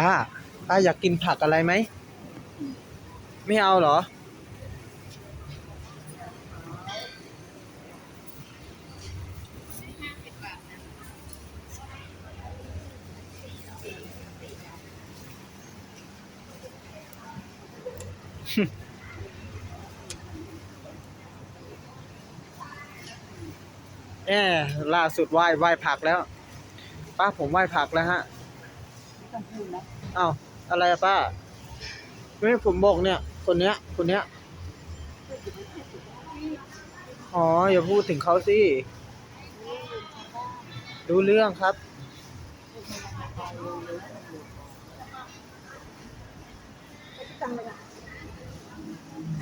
ป้า ป้าอยากกินผักอะไรไหม ไม่เอาเหรอ แอล่าสุดไหว้ไหว้ผักแล้ว ป้าผมไหว้ผักแล้วฮะ ต้องพูดนะอ้าวอะไรอะป้าไม่ผมบอกเนี่ย คนเนี้ย คนเนี้ยอ๋ออย่าพูดถึงเขาสิรู้เรื่องครับ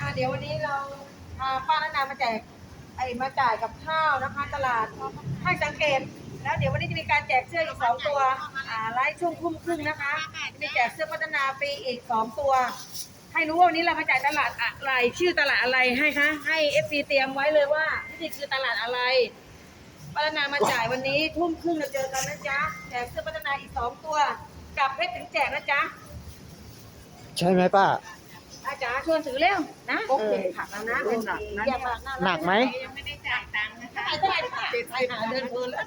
อ่าเดี๋ยววันนี้เราพาป้านานามาแจกไอ้มาจ่ายกับข้าวนะคะ ตลาดให้สังเกต แล้วเดี๋ยววันนี้จะมีการแจกเสื้ออีกสองตัวอ่าไลฟ์ช่วงทุ่มครึ่งนะคะจะมีแจกเสื้อพัฒนาฟรีอีกสองตัว ให้รู้ว่าวันนี้เรามาจ่ายตลาดอะไร ชื่อตลาดอะไรให้คะให้เอฟซีเตรียมไว้เลยว่านี่คือตลาดอะไรพัฒนามาจ่ายวันนี้ทุ่มครึ่งเราเจอกันนะจ๊ะแจกเสื้อพัฒนาอีกสองตัวกลับเพชรถึงแจกนะจ๊ะใช่ไหมป้าอาจารย์ชวนถือเร็วนะโอเคค่ะแล้วนะโอเคอย่าปากนะหนักไหมยังไม่ได้จ่ายตังค์นะคะเท่าไหร่ค่ะเจ็ดสิบหาเดินเพลินแล้ว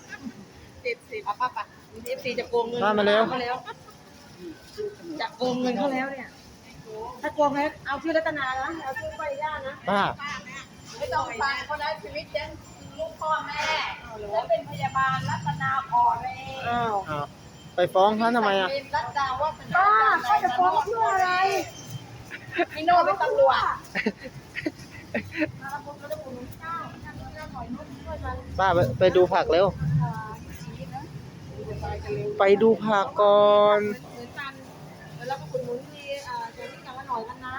เจ็ดสิบป้าป้าเอฟซีจะโกงเงินมามาเร็วมาแล้วจะโกงเงินเขาแล้วเนี่ย ถ้าโกงแล้วเอาชื่อรัตนานะเอาชื่อป้าย่านะ ป้า ไม่ต้องฟังคนนั้นชีวิตยังลูกพ่อแม่แล้วเป็นพยาบาลรัตนาอ่อนเองอ้าวอ้าวไปฟ้องเขาทำไมอะรัตนาว่าป้าเขาจะฟ้องเพื่ออะไรพี่โน่เป็นตำรวจป้าไปไปดูผักเร็ว ไปดูผักก่อนเหมือนกันแล้วก็คุณหนุนมีอ่าเดี๋ยวนี้กันละหน่อยกันนะ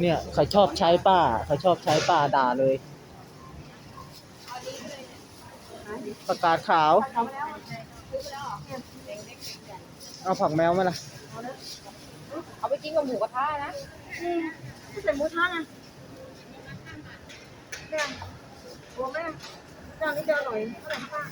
เนี่ยเขาชอบใช้ป้าเขาชอบใช้ป้าด่าเลยประกาศขาวเขาแล้วซื้อไปแล้วเหรอเนี่ยเอาผักแมวมาล่ะเอาไปกินกับหมูกระทะนะอืมไม่ใส่หมูกระทะนะ เนี่ยรวมไหมเจ้านี้เจ้าหน่อยเท่าไหร่คะป้า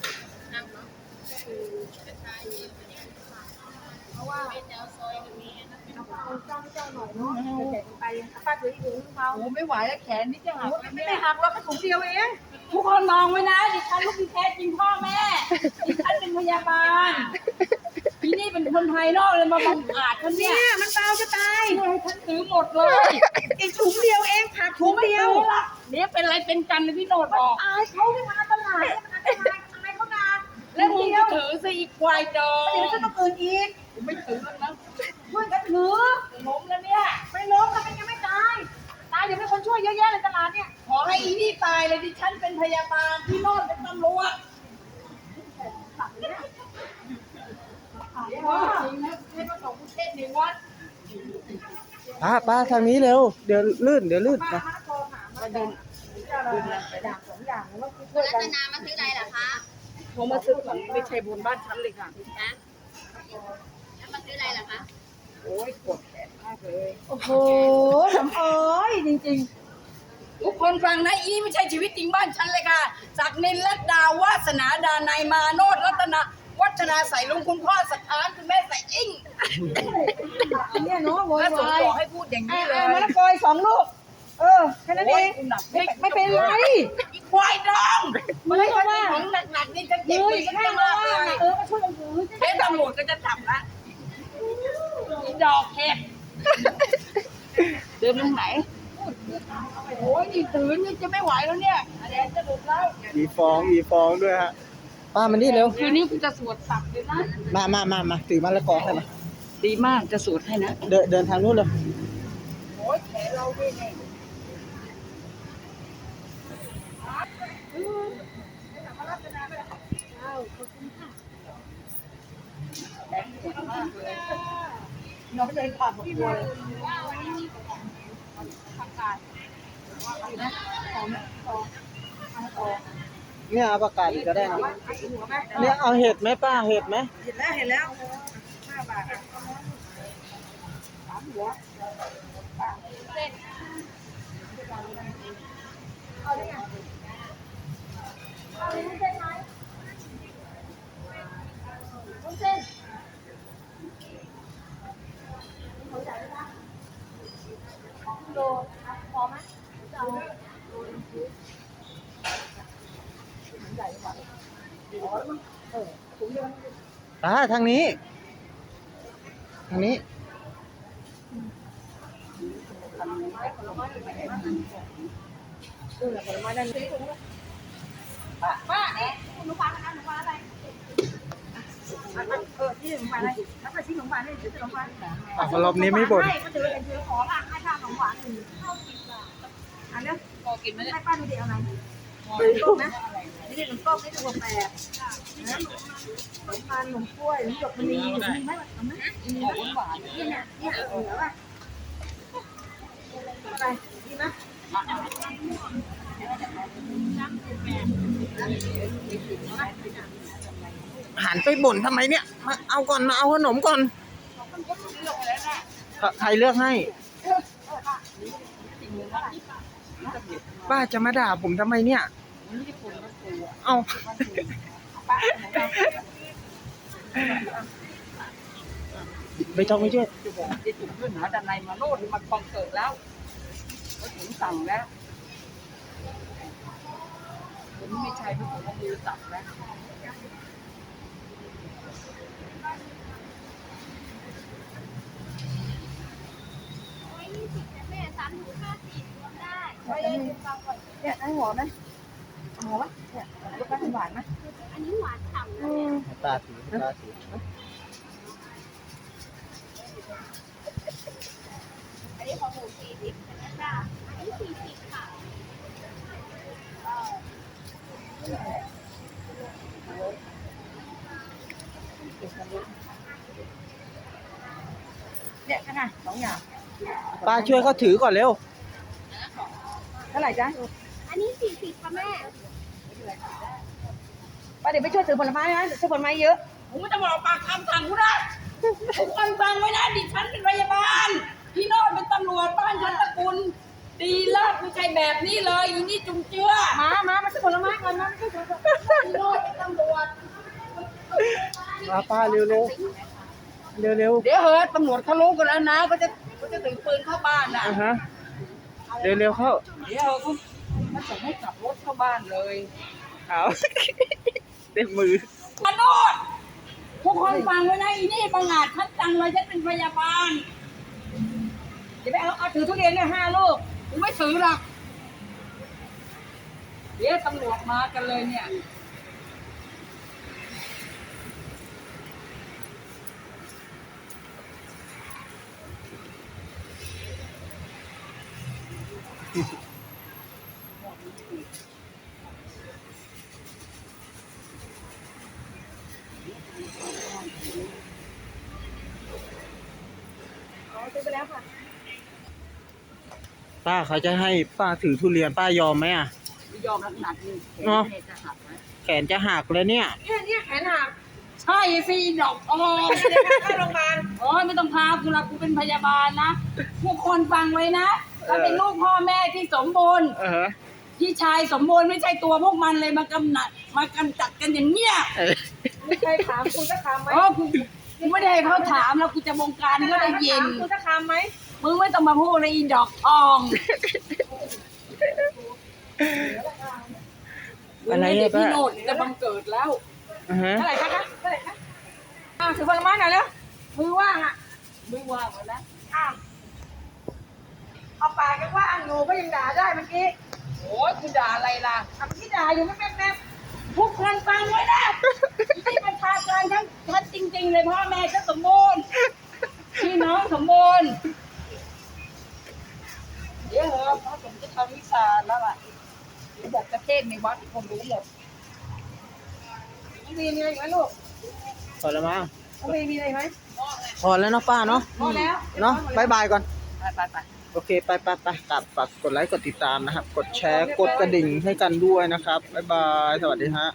เพราะว่าเจ้าซอยมันมีเอาป้าเอาเจ้าเจ้าหน่อยเนาะแจกกันไปป้าถือถุงนึงเขาโอ้ไม่ไหวแล้วแขนนี่จะหักไม่ได้หักเราก็ถุงเดียวเองทุกคนมองไว้นะดิฉันลูกที่แท้จริงพ่อแม่ดิฉันเป็นพยาบาล ที่นี่เป็นคนภายนอกเลยมาบังอาจฉันเนี่เนี่ยยมันเบาจะตายช่วยให้ฉันซื้อหมดเลยอีกถุงเดียวเองผักถุงไม่เดียซื้วอละเดี๋ยวเป็นอะไรเป็นกันเลยพี่โนดบอกอายเขาที่มาตลาดเนี่ยมันอันตรายอายเขานาแล้วมึงเดียจะวถือซะอีกควายดองเดี๋ยวจะต้องอื่นอีกกูไม่ถือแล้วนะช่วยกันถือล้มแล้วเนี่ยไม่ล้มกันมันยังไม่ตายตายเดี๋ยวมีคนช่วยเยอะแยะในตลาดเนี่ยขอให้อีนี่ตายเลยดิฉันเป็นพยาบาลพี่โนดเป็นตำรวจเดี๋ยวจริงนะให้พระสงฆ์เทศน์ในวัด ป้าป้าทางนี้เร็ว เดี๋ยวลื่น เดี๋ยวลื่นป้านะมาโทรหามาเดินเจ้าเราอย่างสองอย่างแล้วก็ช่วยรักันตนามาซื้ออะไรเหรอคะผมมาซื้อของไม่ใช่บนบ้านฉันเลยค่ะนะแล้วมาซื้ออะไรเหรอคะโอ้ยปวดแขนมากเลยโอ้โหลำอ้อยจริงทุกคนฟังนะอีนี่ไม่ใช่ชีวิตจริงบ้านฉันเลยค่ะจากนินรัตดาวาสนาดานายมาโนดรัตนา วัฒนาใส่ลุงคุณพ่อสถานคุณแม่ใส่อิงๆอันเนี้ยเนาะโวพยระสงฆ์วายบอกให้พูดอย่างอ่านี้เลอ่ายมะละกอยสองลูก เออแค่นั้นเองโยกูหนักไม่ไม่เป็นไรอีควายดองมือก็ว่าของหนักๆนี่ฉันเจ็บมือมืออีกฉันข้างมากว่าเลยเออมาช่วยกันถือเดี๋ยวตำรวจก็จะจับละอีดอกเห็ดเดินทางไหนโอ้ยนี่ตื่นนี่จะไม่ไหวแล้วเนี่ยเดี๋ยวจะหลุดแล้วมีฟองมีฟองด้วยฮะ ป้ามันนี่เร็ว คืนนี้กูจะสวดสับเลยนะมามามามาถือมะละกอให้มาดีมากจะสวดให้นะเดินเดินทางนู้นเลยโอ้ยแขนเราด้วยไงน้องเลยผ่านหมดเลย เนี่ยเอาประกาศอีกก็ได้นะเนี่ยเอาเห็ดไหมป้าเห็ดไหมเห็นแล้วเห็นแล้วห้าบาทสามหัวเอาได้ไง ป้าทางนี้ ทางนี้ป้าป้าเนี่ยหนูฟังนะหนูฟังอะไรเออที่หนูฟังอะไรแล้วก็ชิ้นของฟังให้ชิ้นของฟังอะรอบนี้ไม่บ่นให้ก็ถือถือของอะให้ค่าของหวานหนึ่งอันนี้พอกินไหมเนี่ยให้ป้าดูดิเอาอะไรต้มนะ นี่ขนมต้มนี่ถั่วแปดนะขนมพันขนมกล้วยขนมหยกมณีมีไหมเอาไหมมีไหมหวานเนี่ยเนี่ยเนี่ยเหลือป่ะอะไรดีไหมหันไปบ่นทำไมเนี่ย มาเอาก่อนมาเอาขนมก่อน ใครเลือกให้ ป้าจะมาด่าผมทำไมเนี่ย เอาไม่ต้องไม่ช่วยจะบอกจะจุดขึ้นหาด้านในมาโน่นมันบังเกิดแล้วก็ถึงสั่งแล้วผมไม่ใช่พี่ผมเอามือตับแล้วแม่สามถุงห้าสิบรวมได้เนี่ยให้หัวไหมหัวไหม เนี่ยยกไปหวานไหมอันนี้หวานฉ่ำอืมตาถือตาถืออันนี้ของหมูสี่สิบใช่ไหมจ้าอันนี้สี่สิบค่ะเนี่ยขนาดสองอย่างป้าช่วยเขาถือก่อนเร็ว เท่าไหร่จ๊ะ อันนี้สี่สิบค่ะแม่ ป้าเดี๋ยวไปช่วยถือผลไม้นะซื้อผลไม้เยอะผมไม่ต้องบอกปากคำสั่งกูนะทุกคนฟังไว้นะดิฉันเป็นพยาบาล พี่โนอดเป็นตำรวจบ้านฉันตระกูลดีเลิศไม่ใช่แบบนี้เลยอีนี่จุงเจือมามามาซื้อผลไม้ก่อนนะไม่ใช่ผลไม้พี่โนอดเป็นตำรวจป้าป้าเร็วเร็วเร็วเร็วเดี๋ยวเฮ้ยตำรวจเขารู้กันแล้วนะก็จะก็จะถือปืนเข้าบ้านนะอะฮะเร็วเร็วเข้า เดี๋ยวเขามาส่งให้กลับรถเข้าบ้านเลยเอา เต็มมือพโนดทุกคนฟังไว้นะอีนี่บังอาจทัดจังเลยฉันเป็นพยาบาลเดี๋ยวไปเอาเอาถือทุเรียนเนี่ยห้าลูกกูไม่ซื้อหรอกเดี๋ยวตำรวจมากันเลยเนี่ย อ๋อซื้อไปแล้วค่ะ ป้าเขาจะให้ป้าถือทุเรียนป้ายอมไหมอะไม่ยอมรับหนักนี่แขนเนาะเนี่ยจะหักนะแขนจะหักเลยเนี่ยเนี่ยเนี่ยแขนหักใช่สิดอกทองเดี๋ยวเข้าโรงพยาบาลโอ้ยไม่ต้องพากูละกูเป็นพยาบาลนะทุกคนฟังไว้นะเราเป็นลูกพ่อแม่ที่สมบูรณ์เออพี่ชายสมบูรณ์ไม่ใช่ตัวพวกมันเลยมากำหนัดมากำจัดกันอย่างเงี้ยเออมีใครถามคุณจะคำไหมโอ้กูกูไม่ได้ให้เขาถามแล้วกูจะบงการก็ได้ยินถามคุณจะคำไหม มึงไม่ต้องมาพูดในอินดอกทองอะไรเด็อะกพี่ป้าโนดจะบังเกิดแล้วอ่าฮะเท่าไหร่คะคะเท่าไหร่คะอ่าถือผลไม้หน่อยเร็วมือว่างอะไม่ว่างแล้วนะอ้าวเอาปากกันว่าอังโง่ก็ยังด่าได้เมื่อกี้โอ้ยกูด่าอะไรล่ะอะเมื่อกี้ด่าอยู่ไม่แป๊บแป๊บทุกคนฟังไว้นะที่ประชาการทั้งทั้งจริง ๆ เลยพ่อแม่ก็สมบูรณ์พี่น้องสมบูรณ์ เดี๋ยวเหรอะพระสงฆ์จะทำวิชาแล้วล่ะเดี๋ยวบอกประเทศในวัดคนรู้หมดมีมีอะไรไหมลูกพอแล้วมั้งน้องบีมีอะไรไหมพอแล้วเนาะป้าเนาะพอแล้วเนาะบายบายก่อนไปไปไปโอเค ไปไปไปกลับฝากกดไลค์กดติดตามนะครับ กดแชร์กดกระดิ่งให้กันด้วยนะครับ บ๊ายบาย สวัสดีฮะ